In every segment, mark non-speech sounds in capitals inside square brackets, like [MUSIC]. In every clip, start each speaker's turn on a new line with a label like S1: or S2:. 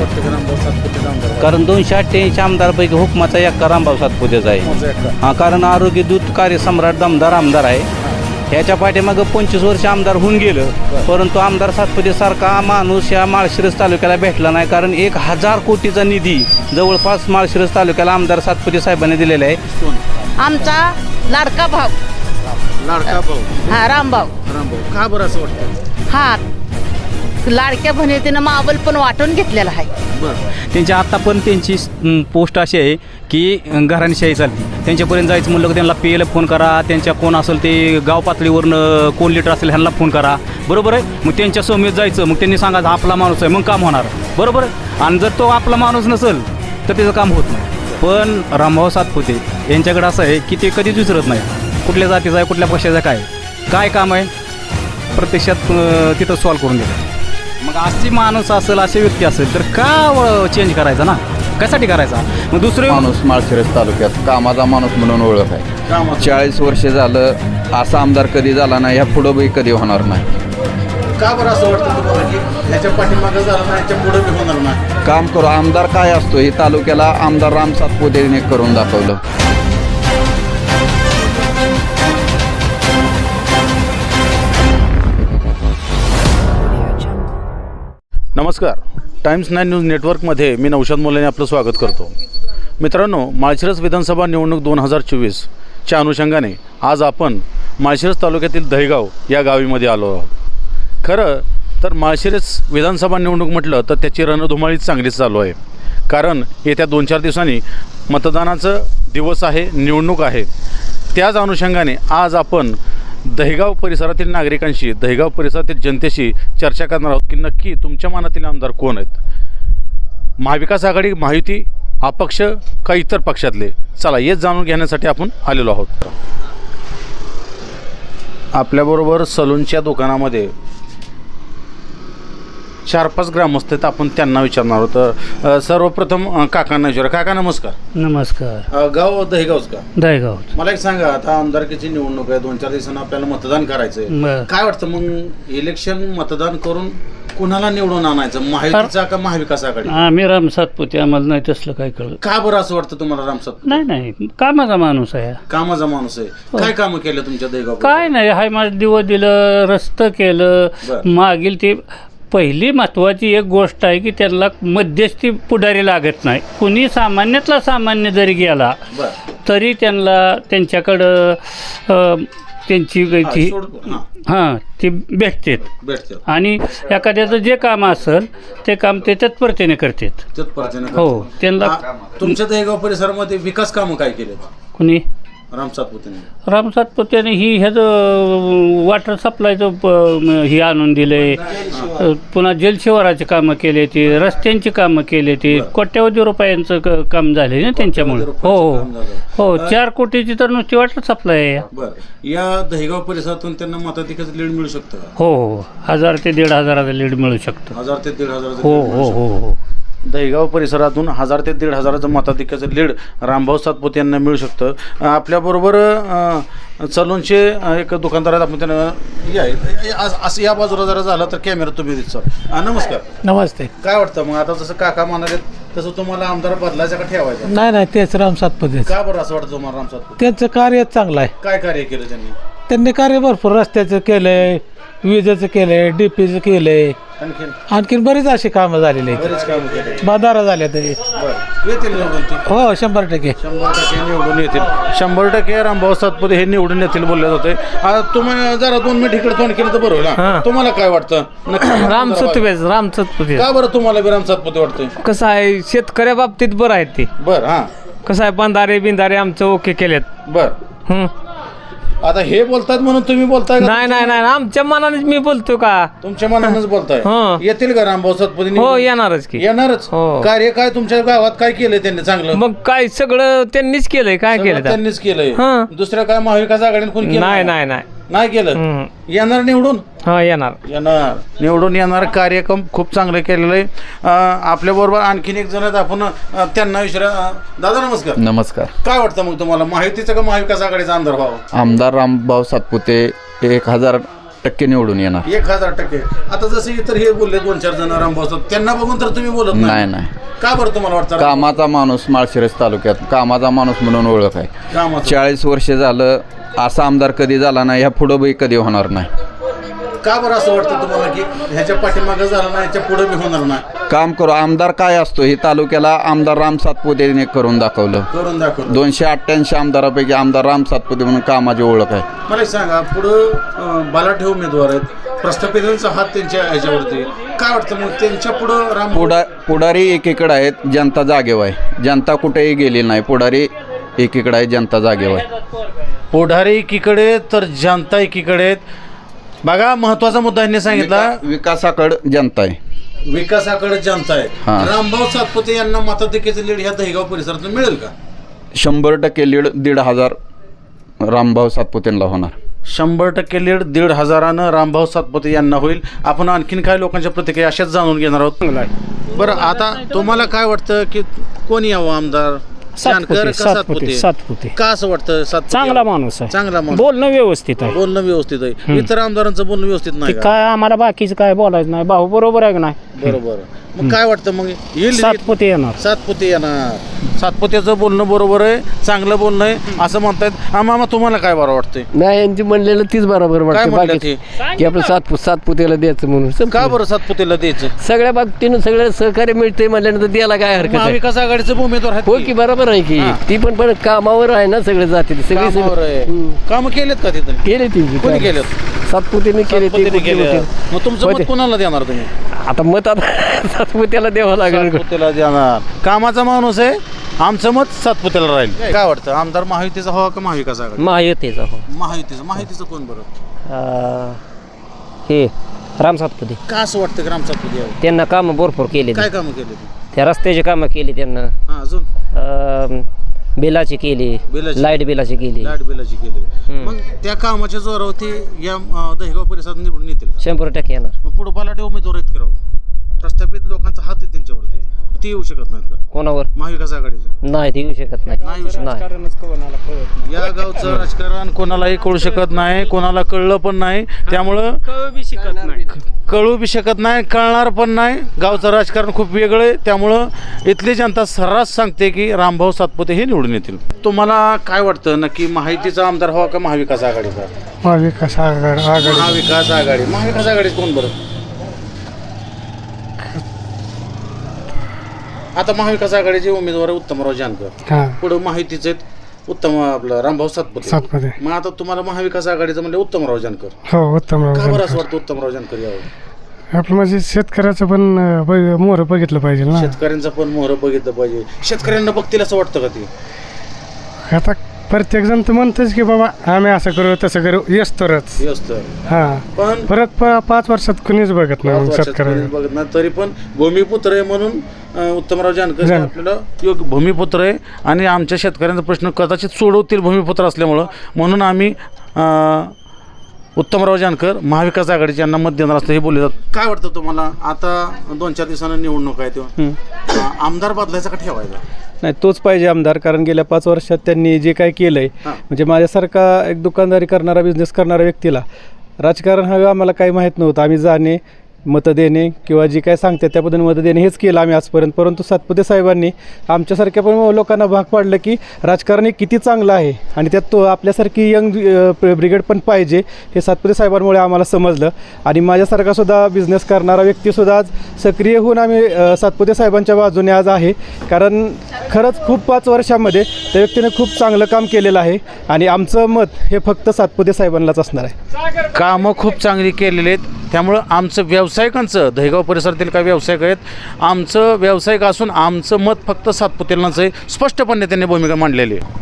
S1: वाटतं रामभाऊ आमदार?
S2: कारण दोनशे अठ्ठ्याऐंशी आमदारपैकी हुकमाचा एक्का रामभाऊ सातपुतेचा आहे. हा कारण आरोग्य दूत कार्य सम्राट दमदार आमदार आहे. ह्याच्या पाठीमागं पंचवीस वर्ष आमदार होऊन गेलं. परंतु आमदार सातपुते सारखा माणूस या माळशिरस तालुक्याला भेटला नाही. कारण एक हजार कोटीचा निधी जवळपास माळशिरस तालुक्याला आमदार सातपुते साहेबांनी दिलेला आहे?
S3: आमचा लाडका भाऊ.
S1: लाडका भाऊ.
S3: हा रामभाऊ.
S1: रामभाऊ. का बरं असं वाटतं
S3: हा लाडक्या बहिणीतीनं मावल पण वाटून घेतलेला आहे.
S1: बरं.
S4: त्यांची आता पण त्यांची अं, पोस्ट अशी आहे की अं, घराणेशाही चालते त्यांच्यापर्यंत जायचं म्हणलं की त्यांना पेला फोन करा त्यांच्या कोण असेल ते गाव पातळीवरनं कोण लिटर असेल ह्यांना फोन करा. बरोबर आहे? मग त्यांच्या समेत जायचं मग त्यांनी सांगायचं आपला माणूस आहे. मग काम होणार. बरोबर आहे? आणि जर तो आपला माणूस नसेल तर त्याचं काम होत नाही. पण रामभाऊ सातपुते यांच्याकडे असं आहे की ते कधीच विसरत नाही. कुठल्या जातीचा आहे कुठल्या पक्षाचा आहे, काय काय काम आहे प्रत्यक्षात अं, तिथं सॉल्व करून देतात. मग अशी माणूस असेल अशी व्यक्ती असेल तर का चेंज करायचा ना? कशासाठी करायचा? मग दुसरे
S5: माणूस माळशिरस तालुक्यात कामाचा माणूस म्हणून ओळख आहे. चाळीस वर्ष झालं असा आमदार कधी झाला नाही ह्या पुढं बी कधी होणार नाही.
S1: का बरं असं वाटतं तुम्हाला की ह्याच्या पाठीमागं झालं नाही ह्याच्या पुढे बी होणार नाही?
S5: काम करू आमदार काय असतो हे तालुक्याला आमदार राम सातपुतेने करून दाखवलं.
S1: नमस्कार. टाइम्स नाईन न्यूज नेटवर्कमध्ये मी नौशाद मोलेने आपलं स्वागत करतो. मित्रांनो माळशिरस विधानसभा निवडणूक दोन हजार चोवीसच्या अनुषंगाने आज आपण माळशिरस तालुक्यातील दहेगाव या गावीमध्ये आलो आहोत. खरं तर माळशिरस विधानसभा निवडणूक म्हटलं तर त्याची रणधुमाळीच चांगलीच चालू आहे. कारण येत्या दोन चार दिवसांनी मतदानाचं दिवस आहे निवडणूक आहे. त्याच अनुषंगाने आज आपण दहेगाव परिसरातील नागरिकांशी दहेगाव परिसरातील जनतेशी चर्चा करणार आहोत की नक्की तुमच्या मनातील आमदार कोण आहेत? महाविकास आघाडी माहिती अपक्ष का इतर पक्षातले? चला हेच जाणून घेण्यासाठी आपण आलेलो आहोत. आपल्याबरोबर सलूनच्या दुकानामध्ये चार पाच ग्रामस्थ आहेत आपण त्यांना विचारणार आहोत अ, सर्वप्रथम काकांना विचार काका नमस्कार.
S2: नमस्कार.
S1: अ, गाव दहेगावच का?
S2: दहेगाव.
S1: मला एक सांगा आता आमदारकीची निवडणूक आहे दोन चार दिवसांना आपल्याला मतदान करायचंय.
S2: बरं.
S1: काय वाटतं मग इलेक्शन मतदान करून कुणाला निवडून आणायचं? महायुतीचा का महाविकास आघाडी?
S2: आम्ही राम सातपुते आम्हाला नाही तसलं काय कळलं
S1: का बरं असं वाटतं तुम्हाला रामसात
S2: नाही नाही. कामाचा माणूस आहे.
S1: कामाचा माणूस आहे. काय कामं केलं तुमच्या देगाव
S2: काय नाही हाय माझं दिवं दिलं रस्तं केलं.
S1: बरं.
S2: मागील ते पहिली महत्त्वाची एक गोष्ट आहे की त्यांना मध्यस्थी पुढारी लागत नाही. कुणी सामान्यातला सामान्य जरी गेला तरी त्यांना त्यांच्याकडं त्यांची
S1: हा,
S2: ती
S1: हा,
S2: ती भेटतात
S1: भेटते.
S2: आणि एखाद्याचं जे काम असेल ते काम ते तत्परतेने करतात.
S1: तत्परतेने
S2: हो. त्यांना
S1: तुमच्या परिसरामध्ये विकास कामं काय केले
S2: कुणी?
S1: राम सातपुतेने
S2: राम सातपुतेने ही ह्याचं वॉटर सप्लायचं हे आणून दिले. पुन्हा जलशिवाराचे कामं केले ते रस्त्यांची कामं केले ते कोट्यावधी रुपयांचं काम झाले ना त्यांच्यामुळे. हो हो. हो चार कोटीची तर नुसती वॉटर सप्लाय आहे.
S1: या दहेगाव परिसरातून त्यांना मताधिकाचं लीड मिळू शकतं का?
S2: हो हो हजार ते दीड हजाराचा लीड मिळू शकतो.
S1: हजार ते दीड हजाराचं
S2: हो हो
S1: शकतं.
S2: हो हो.
S1: दहीगाव परिसरातून हजार ते दीड हजाराचं मताधिक्याचं लीड रामभाऊ सातपुते यांना मिळू शकतं. आपल्याबरोबर अं, एक दुकानदार आहेत आपण त्यांना या असं या बाजूला जरा झालं तर कॅमेरा तुम्ही दिसतो नमस्कार.
S6: नमस्ते.
S1: काय वाटतं मग? आता जसं काका म्हणाले तसं तुम्हाला आमदार बदलायचा का ठेवायचा?
S6: नाही नाही तेच राम सातपुते
S1: का बरं असं वाटतं तुम्हाला राम सातपुते?
S6: त्यांचं कार्य चांगलं आहे.
S1: काय कार्य केलं त्यांनी?
S6: त्यांनी कार्य भरपूर रस्त्याचं केलंय. विजेचं केलंय डीपीचं केलंय.
S1: आणखीन?
S6: आणखीन बरीच अशी कामं झालेली आहेत.
S1: बरेच काम केले
S6: बाजारा झाल्या तरी.
S1: बरं. येतील निवडून ते
S6: हो शंभर टक्के.
S1: शंभर टक्के निवडून येतील. शंभर टक्के रामभाऊ सातपुते हे निवडून येतील बोलले जाते. आता तुम्ही जरा दोन मिनिट इकडे तोंड केलं तर बरं होईल हा? तुम्हाला काय वाटतं? नक्की
S7: राम सतुबेज राम सतपुते.
S1: का बरं तुम्हाला बी राम सातपुते वाटतंय?
S7: कसं आहे शेतकऱ्या बाबतीत बरं आहे ते.
S1: बर हा.
S7: कसं आहे बंधारे बिंधारे आमचं ओके केलेत.
S1: बर.
S7: हं.
S1: आता हे बोलतात म्हणून तुम्ही बोलताय का?
S7: नाही नाही नाही आमच्या मनानेच मी बोलतो का
S1: तुमच्या मनानच बोलताय [LAUGHS]
S7: हा.
S1: येतील का रामभाऊ सातपुते
S7: हो
S1: निवडून?
S7: येणारच की
S1: येणारच
S7: हो.
S1: कार्य काय तुमच्या गावात काय केलंय त्यांनी चांगलं
S7: मग काय सगळं त्यांनीच केलंय काय केलं त्या?
S1: त्यांनीच केलंय
S7: हा.
S1: दुसऱ्या काय महाविकास आघाडीने कोणी केलं
S7: नाही नाही नाही
S1: नाही केलं.
S7: हं.
S1: येणार निवडून?
S7: हा येणार.
S1: येणार. निवडून येणार कार्यक्रम खूप चांगलं केलेलं आहे. अं, आपल्याबरोबर आणखीन एक जण आहेत. आपण अं, त्यांना विचारा. अं, दादा नमस्कार.
S5: नमस्कार.
S1: काय वाटतं मग तुम्हाला? माहितीचं का महाविकास आघाडीचा आमदार व्हावं?
S5: आमदार रामभाऊ सातपुते एक हजार टक्के निवडून येणार.
S1: एक हजार टक्के. आता जसे इतर हे बोलले दोन चार जण रामभाऊ सातपुते, त्यांना बघून तर तुम्ही बोलत
S5: नाही नाही.
S1: का बरं तुम्हाला वाटतं?
S5: कामाचा माणूस माळशिरस तालुक्यात कामाचा माणूस म्हणून ओळख आहे.
S1: कामाचं.
S5: चाळीस वर्ष झालं असा आमदार कधी झाला नाही ह्या पुढं बी कधी होणार नाही.
S1: का बरं असं वाटतं तुम्हाला की ह्याच्या पाठीमागं झालं नाही ह्याच्या पुढे बी होणार नाही?
S5: काम करू आमदार काय असतो हे तालुक्याला आमदार राम सातपुतेने करून दाखवलं.
S1: करून दाखवलं.
S5: दोनशे अठ्ठ्याऐंशी आमदारापैकी आमदार राम सातपुते म्हणून कामाची ओळख आहे.
S1: मला एक सांगा पुढं अं, बलाढ्य उमेदवार आहेत प्रस्थापितांचा हात त्यांच्या ह्याच्यावरती काय वाटतं मग त्यांच्या पुढं राम
S5: पुढा पुढारी एकीकडे आहेत जनता जागेवर आहे. जनता कुठेही गेली नाही पुढारी एकीकडे आहे जनता जागेवर आहे.
S1: पुढारी एकीकडे तर जनता एकीकडे आहेत. बघा महत्त्वाचा मुद्दा यांनी सांगितला.
S5: विका- विकासाकडं जनता आहे.
S1: विकासाकडे जनता आहे.
S5: हा.
S1: रामभाऊ सातपुते यांना मताधिक्याचं लीड ह्या दहिगाव परिसरातून मिळेल का?
S5: शंभर टक्के लीड दीड हजार रामभाऊ सातपुतेंना होणार.
S1: शंभर टक्के लीड दीड हजारानं रामभाऊ सातपुते यांना होईल. आपण आणखीन काय लोकांच्या प्रतिक्रिया अशाच जाणून घेणार आहोत. बरं आता तुम्हाला काय वाटतं की कोण यावं आमदार?
S8: सातपुते सातपुते
S1: का असं वाटतं सातपुते
S8: चांगला? माणूस आहे.
S1: चांगला माणूस.
S8: बोलणं व्यवस्थित आहे.
S1: बोलणं व्यवस्थित आहे. इतर आमदारांचं बोलणं व्यवस्थित
S8: ते
S1: नाही का?
S8: काय आम्हाला बाकीचं काय बोलायचं नाही. भाऊ बरोबर आहे का नाही?
S1: बरोबर. मग काय वाटतं? मग येईल
S8: सातपुते येणार.
S1: सातपुते येणार. सातपुत्याचं बोलणं बरोबर आहे चांगलं बोलणं आहे असं म्हणतायत. हा मामा तुम्हाला काय बरं वाटतंय?
S9: नाही यांची म्हणलेलं तीच बरोबर
S1: काय
S9: वाटतं
S1: म्हणलं
S9: बाकी
S1: ते
S9: की आपलं सात सातपुतेला द्यायचं म्हणून.
S1: का बरं सातपुतेला द्यायचं?
S9: सगळ्या बाबतीनं सगळं सहकार्य मिळते म्हणल्यानंतर द्यायला काय हरकत आहे?
S1: महाविकास आघाडीचे उमेदवार आहेत
S9: हो
S1: की?
S9: बरोबर आहे की.
S1: हा.
S9: ती पण पण कामावर आहे ना सगळे जाते सगळी
S1: कामावर आहे.
S9: हम्म.
S1: काम केलेत का तिथं?
S9: केले ती
S1: कोणी केलेत?
S9: सातपुतेने केले ती
S1: सातपुतेने
S9: कुठली.
S1: मग तुमचं मत
S9: होते.
S1: कोणाला देणार तुम्ही?
S9: आता मत आता सातपुत्याला द्यावं लागेल.
S1: सातपुतेला देणार. कामाचा माणूस आहे आमचं मत सातपुतेला राहील. काय वाटतं? आमदार महायुतीचा हवा का महाविकास आघाडी?
S8: महायुतीचा हो
S1: महायुतीचं. महायुतीचं कोण बरं?
S8: अं, हे राम सातपुते.
S1: का असं वाटतं की राम सातपुते यावं?
S8: त्यांना कामं भरपूर केली
S1: काय कामं केले ते
S8: त्या रस्त्याची कामं केली त्यांना.
S1: हा अजून?
S8: अं, बिलाची केली.
S1: बिलाची.
S8: लाइट बिलाची केली.
S1: लाट बिलाची केली. मग त्या कामाच्या जोरावरती या अं, दहेगाव परिसरात निवडून येतील का?
S8: शंभर टक्के येणार.
S1: मग पुढे बलाटे उमेदवार आहेत करावं प्रस्थापित लोकांचा हात आहे त्यांच्यावरती. ते येऊ शकत नाहीत का?
S8: कोणावर?
S1: महाविकास आघाडीचे.
S8: नाही ते येऊ शकत नाही.
S1: नाही. शकत.
S8: नाही.
S1: या गावचं राजकारण कोणालाही कळू शकत नाही कोणाला कळलं पण नाही. त्यामुळं कळू बी शकत नाही कळणार पण नाही. गावचं राजकारण खूप वेगळं आहे. त्यामुळं इथली जनता सर्रास सांगते की रामभाऊ सातपुते हे निवडून येतील. तुम्हाला काय वाटतं? नक्की माहितीचा आमदार हवा का महाविकास आघाडीचा?
S10: महाविकास आघाडी आघाडी.
S1: महाविकास आघाडी. महाविकास आघाडीत कोण बरं? आता महाविकास आघाडीचे उमेदवार आहे उत्तमराव जानकर.
S10: हां.
S1: पुढं माहितीचे आहेत उत्तम आपलं रामभाऊ सातपुते.
S10: सातपुते.
S1: मग आता तुम्हाला महाविकास आघाडीचं म्हणजे उत्तमराव जानकर.
S10: हो उत्तम
S1: का बरं असं वाटतं उत्तमराव जानकर यावं?
S10: आपलं म्हणजे शेतकऱ्याचं पण अं, बघ- मोहर बघितलं पाहिजे ना.
S1: शेतकऱ्यांचं पण मोहर बघितलं पाहिजे. शेतकऱ्यांना बघतील असं वाटतं का ते?
S10: आता प्रत्येक जण तर म्हणतच की बाबा आम्ही असं करू तसं करू येस तरच.
S1: हे
S10: हां.
S1: पण
S10: परत प- पाच वर्षात कुणीच बघत नाही शेतकऱ्याला.
S1: कोणीच बघत नाही. तरी पण भूमिपुत्र आहे म्हणून अं, उत्तमराव जानकर
S10: जान-
S1: आपल्याला योग्य भूमिपुत्र आहे. आणि आमच्या शेतकऱ्यांचा प्रश्न कदाचित सोडवतील भूमिपुत्र असल्यामुळं. म्हणून आम्ही अं, उत्तमराव जानकर महाविकास आघाडीचे यांना मत देणार असतं हे बोलले जातात काय वाटतं तुम्हाला? आता दोन चार दिवसानं निवडणूक आहे तेव्हा. आमदार बदलायचा का ठेवायचा
S11: नाही तोच पाहिजे आमदार कारण गेल्या पाच वर्षात त्यांनी जे काय केलं आहे
S1: हां.
S11: म्हणजे माझ्यासारखा एक दुकानदारी करणारा बिझनेस करणाऱ्या व्यक्तीला राजकारण हवं आम्हाला काही माहीत नव्हतं आम्ही जाणे मतं देणे किंवा जी काय सांगते त्या पद्धतीने मतं देणे हेच केलं आम्ही आजपर्यंत. परंतु सातपुते साहेबांनी आमच्यासारख्या पण लोकांना भाग पाडलं की राजकारण हे किती चांगलं आहे आणि त्यात तो आपल्यासारखी यंग ब्रिगेड पण पाहिजे हे सातपुते साहेबांमुळे आम्हाला समजलं. आणि माझ्यासारखा सुद्धा बिझनेस करणारा व्यक्तीसुद्धा आज सक्रिय होऊन आम्ही सातपुते साहेबांच्या बाजूने आज आहे. कारण खरंच खूप पाच वर्षामध्ये त्या व्यक्तीने खूप चांगलं काम केलेलं आहे आणि आमचं मत हे फक्त सातपुते साहेबांनाच असणार आहे.
S1: कामं खूप चांगली केलेली आहेत. त्यामुळं आमचं व्यावसायिकांचं दहेगाव परिसरातील काही व्यावसायिक आहेत आमचं व्यावसायिक असून आमचं मत फक्त सातपुतेलांच आहे. स्पष्टपणे त्यांनी भूमिका मांडलेली आहे.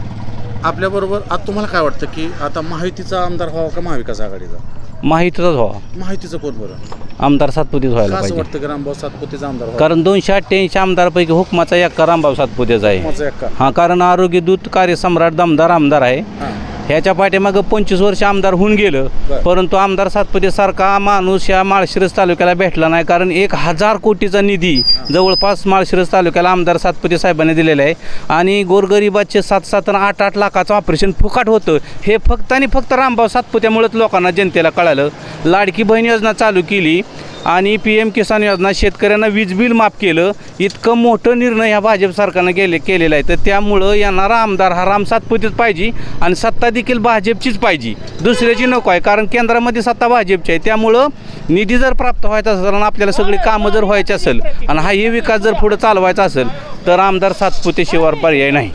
S1: आपल्याबरोबर आता तुम्हाला काय वाटतं की आता महायुतीचा आमदार व्हावा का महाविकास आघाडीचा?
S11: माहितीचाच व्हावा.
S1: माहितीचं कोण बरं?
S11: आमदार सातपुतेच
S1: का
S11: व्हायला
S1: असं
S11: पाहिजे.
S1: वाटतं की रामभाऊ सातपुतेचा आमदार व्हावा?
S11: कारण दोनशे अठ्ठ्याऐंशी आमदारपैकी हुकमाचा एक रामभाऊ सातपुतेचा आहे?
S1: माझं एक का?
S11: हां कारण आरोग्य दूत कार्यसम्राट दमदार आमदार आहे.
S1: हां.
S12: ह्याच्या पाठीमागं पंचवीस वर्ष आमदार होऊन गेलं. परंतु आमदार सातपतीसारखा माणूस या माळशिरस तालुक्याला भेटला नाही. कारण एक हजार कोटीचा निधी जवळपास माळशिरस तालुक्याला आमदार सातपती साहेबांनी दिलेला आहे. आणि गोरगरिबाचे सात सात आणि आठ आठ लाखाचं ऑपरेशन फुकाट होतं. हे फक्त आणि फक्त रामभाऊ सातपुत्यामुळेच लोकांना जनतेला कळालं. लाडकी बहीण योजना चालू केली. आणि पी एम किसान योजना शेतकऱ्यांना वीज बिल माफ केलं इतकं मोठं निर्णय ह्या भाजप सरकारनं गेले केलेला आहे. तर त्यामुळं येणारा आमदार हा राम सातपुतेच पाहिजे आणि सत्ता देखील भाजपचीच पाहिजे. दुसऱ्याची नको आहे कारण केंद्रामध्ये सत्ता भाजपची आहे. त्यामुळं निधी जर प्राप्त व्हायचा असेल आणि आपल्याला सगळी कामं जर व्हायची असेल आणि हा हे विकास जर पुढे चालवायचा असेल तर आमदार सातपुते शिवार पर्याय नाही.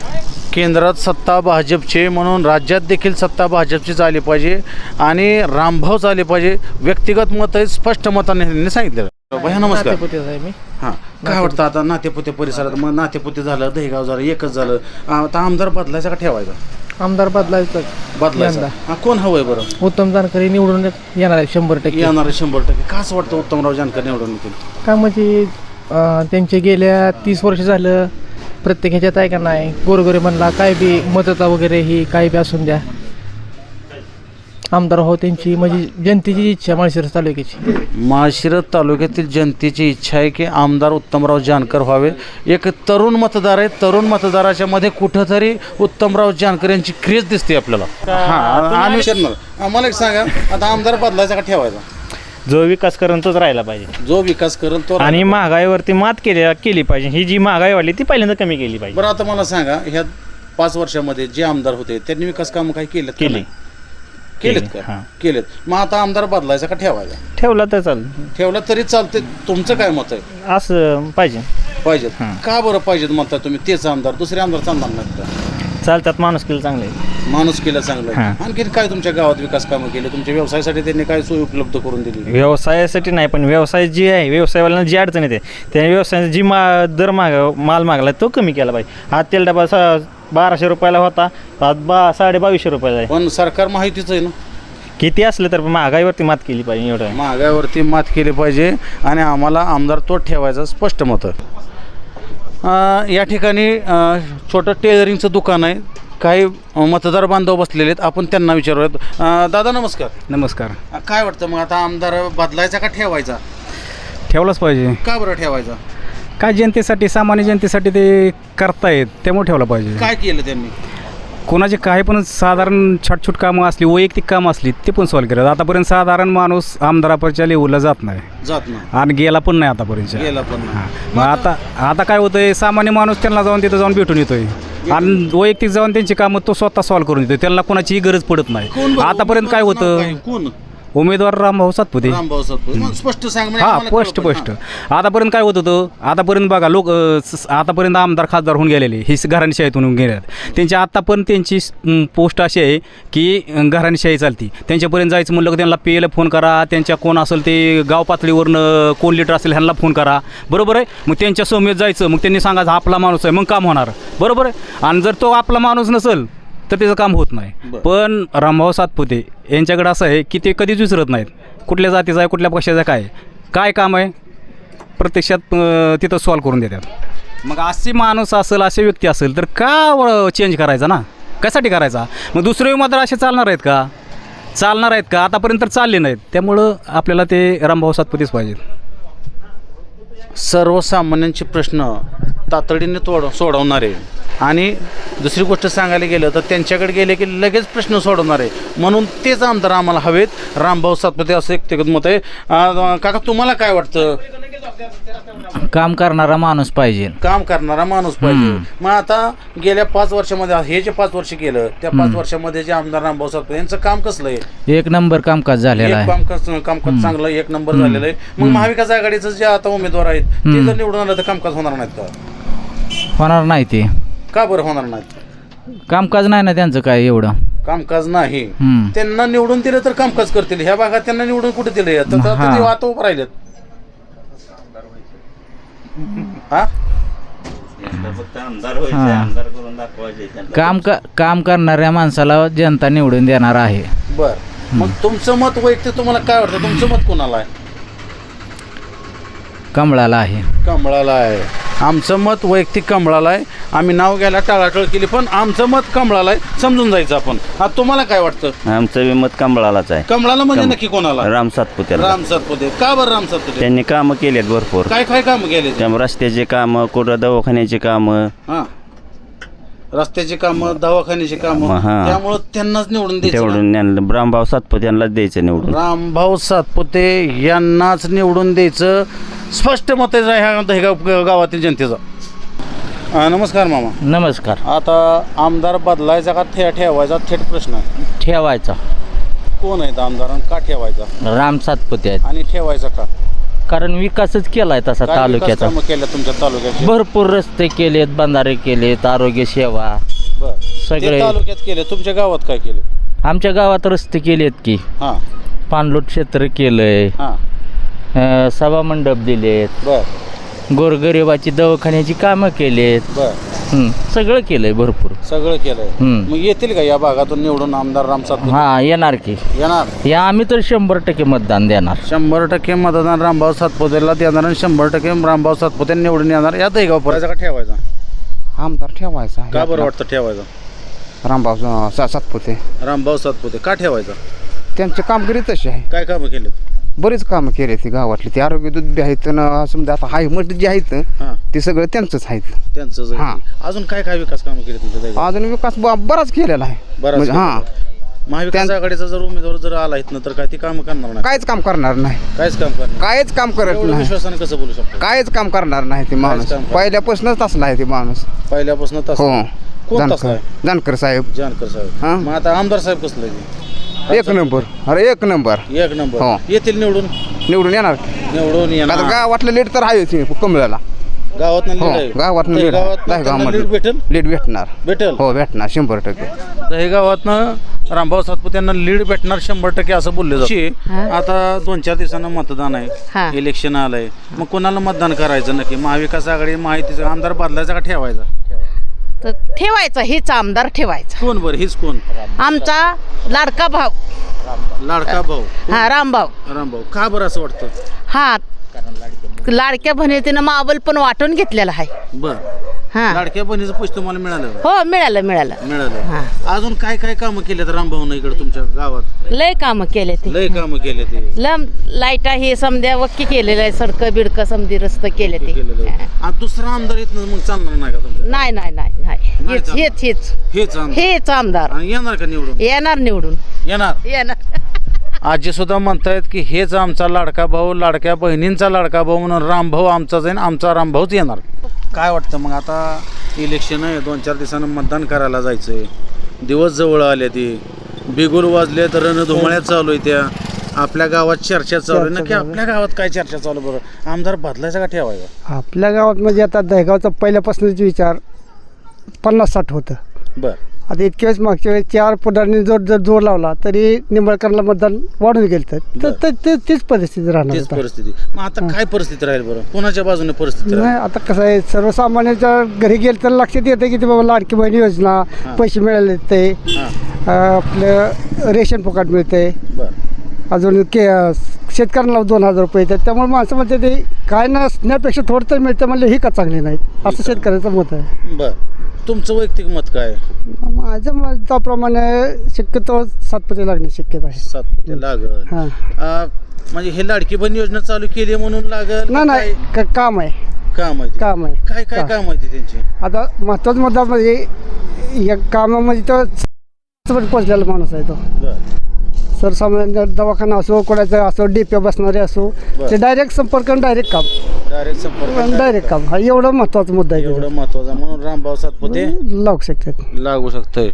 S1: केंद्रात सत्ता भाजपची म्हणून राज्यात देखील सत्ता भाजपचीच आली पाहिजे आणि रामभाऊच आले पाहिजे. व्यक्तिगत मत आहे स्पष्ट मताने त्यांनी सांगितलेलं भैया नमस्कार. हां. काय वाटतं आता नातेपुते परिसरात? मग नातेपुते झालं दहीगाव झालं एकच झालं. आता आमदार बदलायचा का ठेवायचा?
S13: आमदार बदलायचं.
S1: बदलायचा. हां कोण हवंय बरं?
S13: उत्तम जानकरी निवडून येणार आहे शंभर टक्के.
S1: येणार शंभर टक्के. का असं वाटतं उत्तमराव जानकर निवडून येतील?
S13: का म्हणजे त्यांचे गेल्या तीस वर्ष झालं प्रत्येक ह्याच्यात आहे का नाही? गोरगोरे म्हणला काय बी मदता वगैरे ही काय बी असून द्या. आमदार हो त्यांची म्हणजे जनतेची इच्छा माळशिरस तालुक्याची.
S1: माळशिरस तालुक्यातील जनतेची इच्छा आहे की आमदार उत्तमराव जानकर व्हावे. एक तरुण मतदार आहे. तरुण मतदाराच्या मध्ये कुठंतरी उत्तमराव जानकर यांची क्रेज दिसते आपल्याला. हां आणि मला एक सांगा आता आमदार बदलायचा का ठेवायचा?
S14: जो विकास करून तोच राहिला पाहिजे.
S1: जो विकास करेल तो
S14: आणि महागाईवरती मात केली केली पाहिजे. ही जी महागाई वाढली ती पहिल्यांदा कमी केली पाहिजे.
S1: बरं आता मला सांगा ह्या पाच वर्षामध्ये जे आमदार होते त्यांनी विकास कामं काही
S14: केली.
S1: नाही? केलेत
S14: केली,
S1: का?
S14: हां.
S1: केलेत. मग आता आमदार बदलायचा का ठेवायचा?
S14: ठेवला तर चाल
S1: ठेवला तरी चालते तुमचं काय मत आहे?
S14: असं पाहिजे.
S1: पाहिजेत.
S14: हां.
S1: का बरं पाहिजेत म्हणता तुम्ही? तेच आमदार दुसरे आमदार चालणार नाहीत का?
S14: चालतात माणूस केलं चांगलं
S1: माणूस केलं चांगलं.
S14: हां.
S1: आणखीन काय तुमच्या गावात विकास कामं केले तुमच्या व्यवसायासाठी त्यांनी काय सोय उपलब्ध करून दिली
S14: व्यवसायासाठी नाही पण व्यवसाय जी आहे व्यवसायवाल्यांना जी अडचण येते त्या व्यवसायाचा जी मा दर माग माल मागला तो कमी केला पाहिजे आज तेल डबा सा बाराशे रुपयाला होता आज बा साडे बावीसशे रुपयाला आहे
S1: पण सरकार माहितीच आहे ना
S14: किती असलं तर महागाईवरती मात केली पाहिजे एवढं आहे.
S1: महागाईवरती मात केली पाहिजे आणि आम्हाला आमदार तो ठेवायचा स्पष्ट मत आहे. या ठिकाणी छोटं टेलरिंगचं दुकान आहे. काही मतदार बांधव बसलेले आहेत. आपण त्यांना विचारूयात. दादा नमस्कार.
S12: नमस्कार.
S1: काय वाटतं मग? आता आमदार बदलायचा का ठेवायचा?
S12: ठेवलंच पाहिजे.
S1: का बरं ठेवायचा?
S12: काय जनतेसाठी सामान्य जनतेसाठी ते करतायत त्यामुळे ठेवलं पाहिजे.
S1: काय केलं त्यांनी?
S12: कोणाचे काही पण साधारण छोटछोट कामं असली वैयक्तिक कामं असली ते पण सॉल्व केलं आतापर्यंत साधारण माणूस आमदारापरच्या लेवलला जात नाही.
S1: जात ना
S12: आणि गेला पण नाही आतापर्यंत
S1: गेला पण नाही.
S12: मग आता आता काय होतंय सामान्य माणूस त्यांना जाऊन तिथं जाऊन भेटून येतोय. आणि वैयक्तिक जाऊन त्यांची कामं तो स्वतः सॉल्व्ह करून येतोय त्यांना कोणाचीही गरज पडत नाही? आतापर्यंत काय होतं?
S1: कोण?
S12: उमेदवार रामभाऊ सातपुते.
S1: रामभाऊ सातपुते. मग स्पष्ट सांग म्हणजे
S12: हा
S1: आम्हाला
S12: स्पष्ट
S1: कळलं पण.
S12: स्पष्ट. आतापर्यंत काय होत होतं? आतापर्यंत बघा लोक अ, स- आतापर्यंत आमदार खासदार होऊन गेलेले ही घराणीशाहीतून होऊन गेल्यात त्यांची आतापर्यंत त्यांची पोस्ट अशी आहे की अ, घराणीशाही चालती. त्यांच्यापर्यंत जायचं म्हणलं की त्यांना पेला फोन करा त्यांच्या कोण असेल ते गाव पातळीवरनं कोण लिडर असेल ह्यांना फोन करा. बरोबर आहे? मग त्यांच्या सौम्यत जायचं मग त्यांनी सांगायचं हा आपला माणूस आहे. मग काम होणार. बरोबर आहे? आणि जर तो आपला माणूस नसेल तर त्याचं काम होत नाही. पण रामभाऊ सातपुते यांच्याकडे असं आहे की ते कधीच विसरत नाहीत. कुठल्या जातीचा आहे कुठल्या पक्षाचा काय. काय काम आहे प्रत्यक्षात तिथं सॉल्व करून देतात. मग असे माणूस असेल असे व्यक्ती असेल तर का चेंज करायचा ना? कशासाठी करायचा? मग दुसरे मात्र असे चालणार आहेत का? चालणार आहेत का? आतापर्यंत तर चालले नाहीत. त्यामुळं आपल्याला ते रामभाऊ सातपुतेच पाहिजेत
S1: सर्वसामान्यांचे प्रश्न तातडीने तोड सोडवणारे. आणि दुसरी गोष्ट सांगायला गेलं तर त्यांच्याकडे गेले की लगेच प्रश्न सोडवणारे. म्हणून तेच आमदार आम्हाला हवेत. रामभाऊ सातपते असं व्यक्तिगत मत आहे. काका तुम्हाला काय वाटतं?
S15: काम करणारा माणूस पाहिजे.
S1: काम करणारा माणूस पाहिजे. मग आता गेल्या पाच वर्षामध्ये हे जे पाच वर्ष केलं त्या पाच वर्षामध्ये जे आमदार रामभाऊ सातपते यांचं काम कसलं आहे?
S15: एक नंबर कामकाज झालेला आहे.
S1: कामकाज कामकाज चांगलं एक नंबर झालेलं आहे. मग महाविकास आघाडीचं जे आता उमेदवार आहेत ते जर निवडून आलं तर कामकाज होणार नाहीत का?
S15: होणार नाही ते.
S1: का बरं होणार नाहीत
S15: कामकाज नाही ना त्यांचं काय एवढं?
S1: कामकाज नाही.
S15: हम्म.
S1: त्यांना निवडून दिलं तर कामकाज करतील. ह्या भागात त्यांना निवडून कुठे दिले? तर तर
S15: हा.
S1: ते वाहत उभं राहिलेत. हा?
S15: काम का काम करणाऱ्या माणसाला जनता निवडून देणार आहे.
S1: बर. मग तुमचं मत वैयक्तिक तुम्हाला काय वाटतं? तुमचं मत कोणाला आहे?
S15: कमळाला आहे.
S1: कमळाला आहे. आमचं मत वैयक्तिक कमळाला आहे. आम्ही नाव घ्यायला टाळाटळ केली पण आमचं मत कमळाला आहे. समजून जायचं आपण. आता तुम्हाला काय वाटतं?
S16: आमचं मत कंबळालाच आहे.
S1: कमळाला म्हणजे नक्की कोणाला?
S16: राम सातपुत्याला
S1: राम सातपुते. का बरं राम सातपुते?
S16: त्यांनी कामं केलेत भरपूर.
S1: काय काय काम केले?
S16: त्यामुळे रस्त्याचे कामं कुठं दवाखान्याची कामं
S1: हा. रस्त्याची कामं दवाखान्याची कामं
S16: हा.
S1: त्यामुळं त्यांनाच निवडून द्यायचं ना.
S16: तेवढून रामभाऊ सातपुत्यांनाच द्यायचं निवडून.
S1: रामभाऊ सातपुते यांनाच निवडून द्यायचं. स्पष्ट मत आहे ह्या गावातील जनतेचं. अं, नमस्कार मामा.
S15: नमस्कार.
S1: आता आमदार बदलायचा का ठे ठेवायचा थेट प्रश्न आहे?
S15: ठेवायचा.
S1: कोण आहेत आमदार आणि का ठेवायचा?
S15: राम सातपुते आहेत.
S1: आणि ठेवायचा का?
S15: कारण विकासच केलाय तसा
S1: काय विकास
S15: तालुक्याचा.
S1: कामं तुमच्या तालुक्याचे?
S15: भरपूर रस्ते केलेत बंधारे केलेत आरोग्य सेवा.
S1: बर.
S15: सगळे-
S1: तालुक्यात केले तुमच्या गावात काय केलं?
S15: आमच्या गावात रस्ते केलेत की.
S1: हां.
S15: पाणलोट क्षेत्र केलंय.
S1: हां.
S15: अं, सभामंडप दिलेत.
S1: बर.
S15: गोरगरिबाची दवाखान्याची कामं केलेत.
S1: बर.
S15: हं, सगळं केलंय भरपूर.
S1: सगळं केलंय.
S15: हम्म.
S1: मग येतील का या भागातून निवडून आमदार राम सातपुते?
S15: हा येणार की.
S1: येणार?
S15: या आम्ही तर शंभर टक्के मतदान देणार.
S1: शंभर टक्के मतदान रामभाऊ सातपुतेला देणार आणि शंभर टक्के रामभाऊ सातपुते निवडून येणार. या दहीगाव पर्यंत का ठेवायचा.
S5: आमदार ठेवायचा.
S1: का बरं वाटतं ठेवायचा?
S5: रामभाऊ सातपुते.
S1: रामभाऊ सातपुते. का ठेवायचा?
S5: त्यांची कामगिरी तशी आहे.
S1: काय कामं केलेत?
S5: बरीच कामं केली ती गावातली. ते आरोग्य दूध बी आहेत ना समजा आता हाय मत जे आहेत
S1: हां.
S5: ते सगळं त्यांचंच आहेत.
S1: त्यांचं जे-
S5: हां.
S1: अजून काय काय विकास कामं केले तुमच्या
S5: अजून विकास ब- बराच केलेला आहे.
S1: बराच
S5: म्हणजे हां.
S1: महाविकास
S5: त्यां-
S1: आघाडीचा जर उमेदवार जर आला इथनं तर काय ती कामं करणार नाही?
S5: कायच काम करणार नाही.
S1: कायच काम करणार
S5: कायच काम करत
S1: एवढं
S5: नाही.
S1: विश्वासाने कसं बोलू शकतो?
S5: कायच काम करणार नाही ते माणूस.
S1: काम करणार.
S5: पहिल्यापासूनच असला आहे ते माणूस.
S1: पहिल्यापासून तसं
S5: हो.
S1: कोण
S5: जानकर.
S1: तसला आहे?
S5: जानकर साहेब.
S1: जानकर साहेब.
S5: हां.
S1: मग आता आमदार साहेब कसलं आहे?
S5: एक नंबर. अरे एक नंबर?
S1: एक नंबर.
S5: हो.
S1: येतील निवडून?
S5: निवडून येणार.
S1: निवडून
S5: आता
S1: येणार
S5: गावातलं लीड तर आहे कमळाला.
S1: गावात
S5: हो गावात लीड
S1: लीड भेटेल?
S5: लीड भेटणार.
S1: भेटेल?
S5: हो भेटणार शंभर टक्के.
S1: तर हे गावातनं रामभाऊ सातपुते यांना लीड भेटणार शंभर टक्के असं बोलले जाते. आता दोन चार दिवसांना मतदान
S3: हा.
S1: आहे इलेक्शन आलंय. मग कोणाला मतदान करायचं नक्की? महाविकास आघाडी माहितीचा आमदार बदलायचा का ठेवायचा?
S3: तर ठेवायचा हेच आमदार ठेवायचा.
S1: कोण बरं? हीच कोण?
S3: आमचा लाडका भाऊ.
S1: लाडका भाऊ.
S3: हा रामभाऊ
S1: रामभाऊ का बरं असं वाटतं?
S3: हा लाडक्या बहिणीतीनं मावल पण वाटून घेतलेला आहे.
S1: बर.
S3: हा.
S1: लाडक्या बहिणीचं पैसे तुम्हाला मिळालं?
S3: हो मिळालं मिळालं.
S1: मिळालं. अजून काय काय कामं केलेत रामभाऊनं इकडे तुमच्या गावात?
S3: लय कामं केले ते.
S1: लय कामं केले ते.
S3: लम लाईटा हे समद्या वक्की केलेलं आहे सडकं बिडकं समधी रस्ते केले ते.
S1: केलेलं आहे. आणि दुसरा आमदार इथनं मग चालणार नाही का तुमच्या?
S3: नाही नाही नाही नाही.
S1: नाही
S3: हेच
S1: चालणार.
S3: हेच हेच.
S1: हेच आमदार.
S3: हेच आमदार.
S1: आणि येणार का निवडून?
S3: येणार निवडून.
S1: येणार.
S3: येणार.
S1: आजी सुद्धा म्हणतायत की हेच आमचा लाडका भाऊ लाडक्या बहिणींचा लाडका भाऊ म्हणून रामभाऊ आमचा जाईन आमचा रामभाऊच येणार. काय वाटतं मग आता इलेक्शन आहे दोन चार दिवसानं मतदान करायला जायचंय. दिवस जवळ आले ते. बिगुल वाजले तर रणधुमाळ्या चालू आहे त्या. आपल्या गावात चर्चा चालू आहे. नक्की आपल्या गावात काय चर्चा चालू आहे बरं? आमदार बदलायचा का ठेवायचा?
S17: आपल्या गावात म्हणजे आता दहेगावचा पहिल्यापासूनच विचार पन्नास साठ होतं.
S1: बरं.
S17: आता इतक्या वेळेस मागच्या वेळेस चार पुढांनी जर जर जोर लावला तरी निंबाळकरला मतदान वाढून गेलं तर. तर ते- तीच परिस्थिती राहणार
S1: तेच
S17: आता.
S1: परिस्थिती. मग आता काय परिस्थिती राहील बरं? कोणाच्या बाजूने परिस्थिती राहील?
S17: नाही आता कसं आहे सर्वसामान्यांच्या घरी गेलं तर लक्षात येतं की ते बाबा लाडकी बहीण योजना पैसे मिळाले ते
S1: हां.
S17: आपलं रेशन फुकट मिळते
S1: बरं.
S17: अजून के शेतकऱ्यांना दोन हजार रुपये येतात. त्यामुळे माणसं म्हणते ते काय नसण्यापेक्षा थोडं तर मिळतं म्हणजे ही का चांगली नाहीत असं शेतकऱ्याचं मत आहे.
S1: बर. तुमचं वैयक्तिक मत काय?
S17: माझ्या मताप्रमाणे शक्यतो सातपती लागण्याची शक्यता आहे.
S1: सातपुते लागल.
S17: हां.
S1: म्हणजे हे लाडकी बहीण योजना चालू केली म्हणून लागल
S17: नाही नाही काम आहे.
S1: काम आहे?
S17: काम आहे.
S1: काय काय काम. आहे त्यांची?
S17: आता महत्त्वाचा मुद्दा म्हणजे या कामामध्ये तो पोचलेला माणूस आहे तो. सर्वसामान्य दवाखाना असो कोणाचा असो डीपी बसणारे असो. ते डायरेक्ट संपर्क डायरेक्ट काम.
S1: डायरेक्ट संपर्क
S17: डायरेक्ट काम. हा एवढा महत्त्वाचा मुद्दा आहे.
S1: एवढं महत्वाचं म्हणून रामभाऊ सातपुते
S17: लागू शकतात
S1: लागू शकतंय.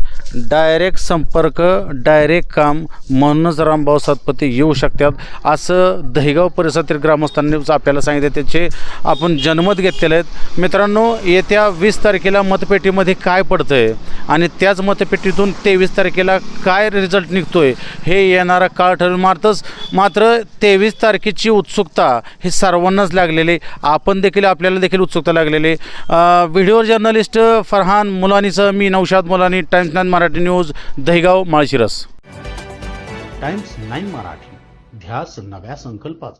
S1: डायरेक्ट संपर्क डायरेक्ट काम म्हणूनच रामभाऊ सातपते येऊ शकतात. असं दहिगाव परिसरातील ग्रामस्थांनी आपल्याला सांगितलं. त्याचे आपण जनमत घेतलेले आहेत. मित्रांनो येत्या वीस तारखेला मतपेटीमध्ये काय पडतं आहे आणि त्याच मतपेटीतून तेवीस तारखेला काय रिझल्ट निघतोय? हे येणारा काळ ठरवून मारतच मात्र तेवीस तारखेची उत्सुकता ही सर्वांनाच लागलेली. आपण देखील आपल्याला देखील उत्सुकता लागलेली. व्हिडिओ जर्नलिस्ट फरहान मुलानीसह मी Naushad Mulani Times nine Marathi news Dahigaon Malshiras. Times nine Marathi ध्यास नव्या संकल्पाचा.